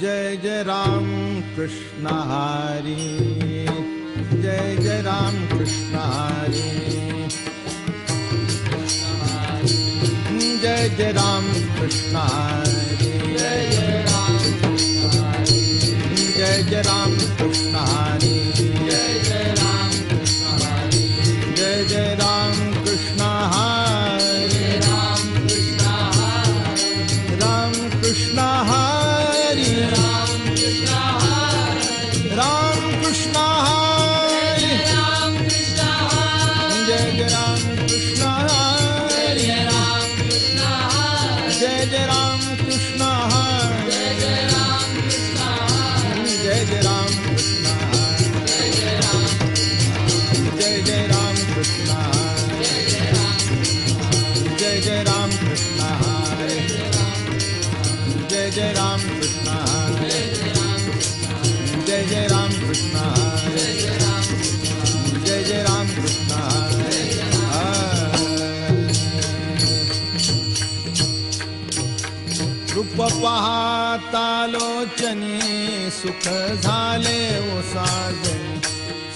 जय जय राम कृष्ण हरी। जय जय राम कृष्ण हरी। जय जय राम कृष्ण हरी। जय जय राम जय जय राम कृष्ण हरी कृष्ण राम कृष्ण जय जय राम कृष्ण रूप पाहता लोचनी सुख झाले ओ साजणी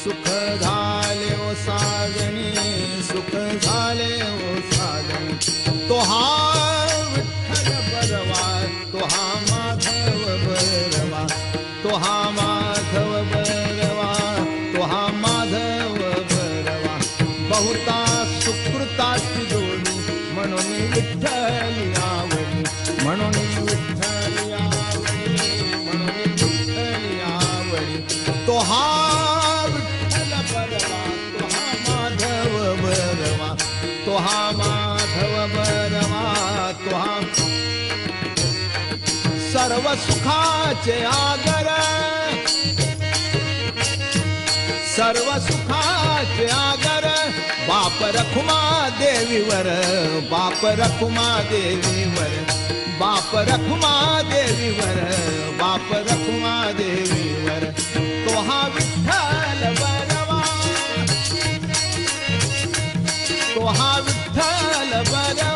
सुख झाले ओ साजणी सुख झाले ओ साजणी तो हा विठ्ठल बरवा तो हा माधव बरवा तो हा माधव बरवा तो हा माधव बरवा. बहुता सुकृताची जोडी म्हणून विठ्ठल हा विठ्ठल तो हा माधव बरवा तो हा माधव बरवा तो हा सर्व सुखाचे आगर सर्व सुखाचे आगर बाप रखुमा देवीवर बाप रखुमा देवीवर बाप रखुमा देवीवर बाप रखुमा وحبيبتها لبلا